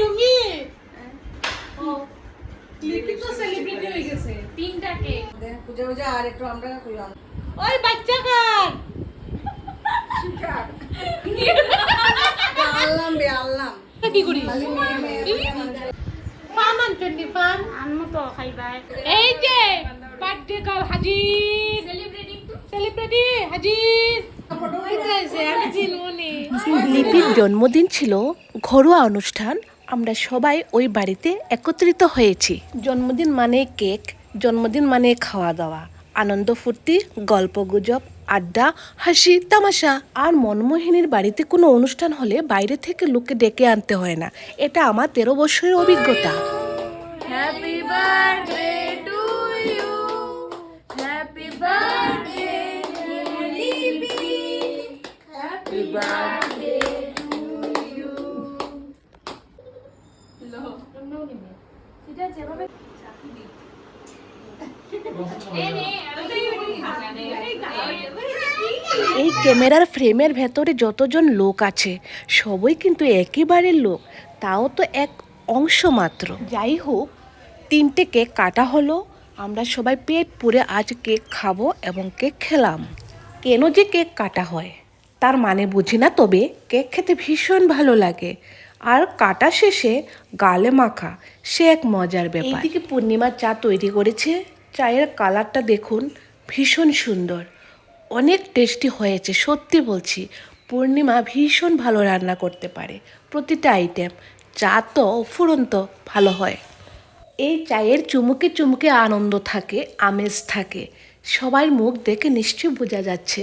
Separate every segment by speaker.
Speaker 1: রুমি। লিপি তো সেলিব্রিটি হয়ে গেছে।
Speaker 2: তিনটা কেক
Speaker 3: পূজা পূজা আর একটু আমরা করলাম।
Speaker 1: ওই বাচ্চা কার?
Speaker 3: আল্লাম বে আল্লাম।
Speaker 1: কি করি
Speaker 3: খালি মেয়ে মেয়ে মেয়ে
Speaker 1: ফান আনছেন ফান
Speaker 2: আনমো তো খাইবাই
Speaker 1: এই যে বার্থডে গার্ল হাজির।
Speaker 2: সেলিব্রেটিং তো
Speaker 1: হাজির। হইতাছে আমি চিনবনি
Speaker 4: লিপির জন্মদিন ছিল ঘরোয়া অনুষ্ঠান আমরা সবাই ওই বাড়িতে একত্রিত হয়েছি। জন্মদিন মানে কেক, জন্মদিন মানে খাওয়া দাওয়া আনন্দ ফুর্তি, গল্প গুজব, আড্ডা, হাসি, তামাশা। আর মনমোহিনীর বাড়িতে কোনো অনুষ্ঠান হলে বাইরে থেকে লোকে ডেকে আনতে হয় না। এটা আমার তেরো বছরের অভিজ্ঞতা।
Speaker 2: Happy birthday to you happy birthday Lipi happy birthday to you লো সেটা যেভাবে
Speaker 4: এই ক্যামেরার ফ্রেমের ভেতরে যতজন লোক আছে, সবই কিন্তু একই বাড়ির লোক, তাও তো এক অংশ মাত্র। যাই হোক, তিনটে কেক কাটা হলো, আমরা সবাই পেট পুরে আজ কেক খাব এবং কেক খেলাম। কেন যে কেক কাটা হয়, তার মানে বুঝি না তবে, কেক খেতে ভীষণ ভালো লাগে। আর কাটা শেষে গালে মাখা, সে এক মজার ব্যাপার। এইদিকে পূর্ণিমার চা তৈরি করেছে। চায়ের কালারটা দেখুন, ভীষণ সুন্দর। অনেক টেস্টি হয়েছে, সত্যি বলছি। পূর্ণিমা ভীষণ ভালো রান্না করতে পারে প্রতিটা আইটেম চা তো ফুরন্ত ভালো হয়। এই চায়ের চুমুকে চুমুকে আনন্দ থাকে, আমেজ থাকে। সবার মুখ দেখে নিশ্চয়ই বোঝা যাচ্ছে।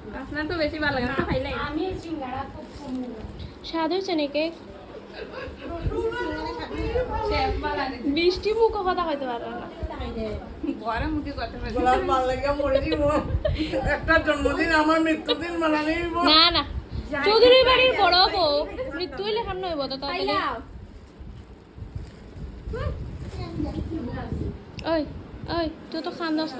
Speaker 2: আপনার তো বেশি ভালো লাগে না খাইলাই আমি সিঙ্গারা খুব স্বাদ হয়েছে মুখ কথা কইতে পারো না।
Speaker 3: গোলাপ ভালো লাগে মরে একটা জন্মদিন আমার মৃত্যুদিন মানানি
Speaker 2: না না। চৌধুরী বাড়ির বড় বউ মৃত্যু হইলে নইব তো তাহলে ওই ওই তুই তো খান দোস্ত